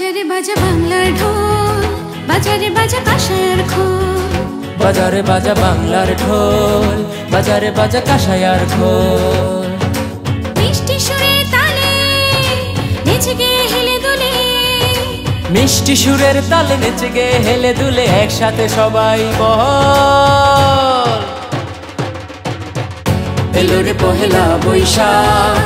বাজারে বাজা বাংলার ঢোল বাজারে বাজা কাঁসার খোল। বাজারে বাজা বাংলার ঢোল বাজারে বাজা কাশায়ার খোল। মিষ্টি সুরে তালে নেচে গে হেলে দুলে। মিষ্টি সুরের তালে নেচে গিয়ে হেলে দুলে একসাথে সবাই বল। এলোরে পহেলা বৈশাখ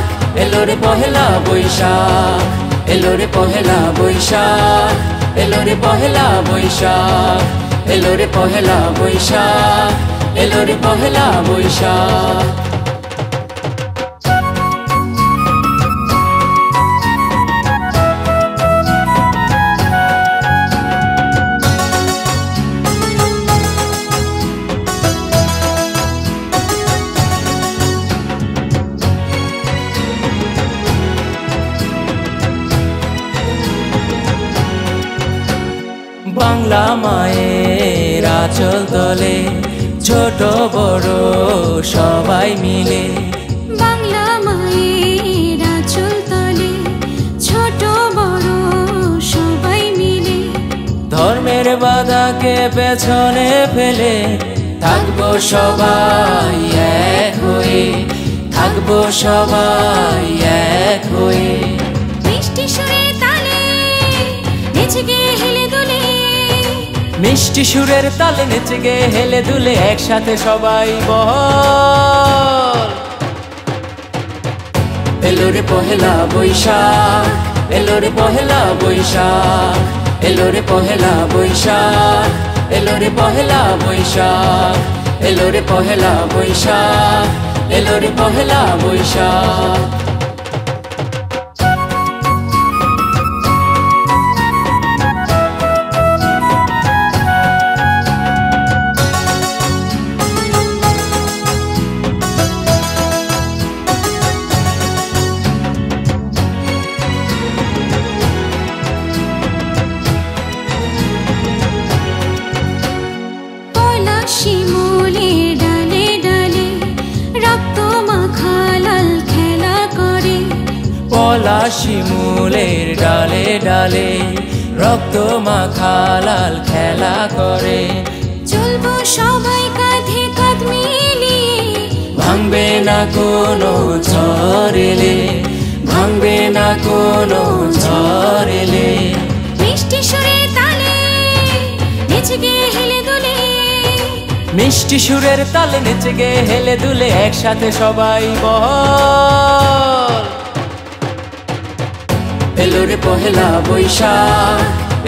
এলোরে পহেলা বৈশাখ। এলো পহেলা বৈশাখ এলো পহেলা বৈশাখ এলো পহেলা বৈশাখ এলো পহেলা বৈশাখ। রামায়ের আচল দলে ছোট বড় সবাই মিলে। দলে সবাই মিলে। ধর্মের বাধাকে পেছনে ফেলে থাকব সবাই এক হয়ে থাকব সবাই এক হয়ে। বৃষ্টি সুরে তালে নেচে গিয়ে মিষ্টি সুরের তালে নেচে গে, হেলে দুলে একসাথে সবাই বল। এলো রে পহেলা বৈশাখ, এলো রে পহেলা বৈশাখ, এলো রে পহেলা বৈশাখ, এলো রে পহেলা বৈশাখ, এলো রে পহেলা বৈশাখ, এলো রে পহেলা বৈশাখ। কলা শিমুলের ডালে ডালে রক্ত মাখা লাল খেলা করে। চলবো সবাই কাঁধে কাঁধ মিলিয়ে। ভাঙবে না কোনো ঝরেলে ভাঙবে না কোনো ঝরেলে মিষ্টি সুরে তালে নেচে গে হেলে দুলে। মিষ্টি সুরের তালে নেচে গে হেলে দুলে একসাথে সবাই বল। এলো রে পহেলা বৈশাখ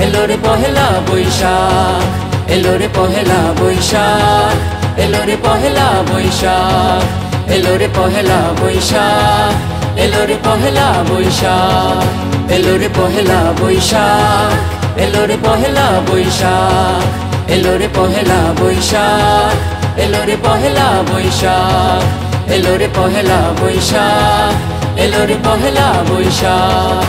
এলো রে পহেলা বৈশাখ এলো পহেলা বৈশাখ এলো রে পহেলা বৈশাখ এলো পহেলা বৈশাখ এলো রে পহেলা বৈশাখ এলো রে পহেলা বৈশাখ এলো রে পহেলা বৈশাখ এলো রে পহেলা বৈশাখ এলো পহেলা বৈশাখ এলো রে পহেলা বৈশাখ এলো পহেলা বৈশাখ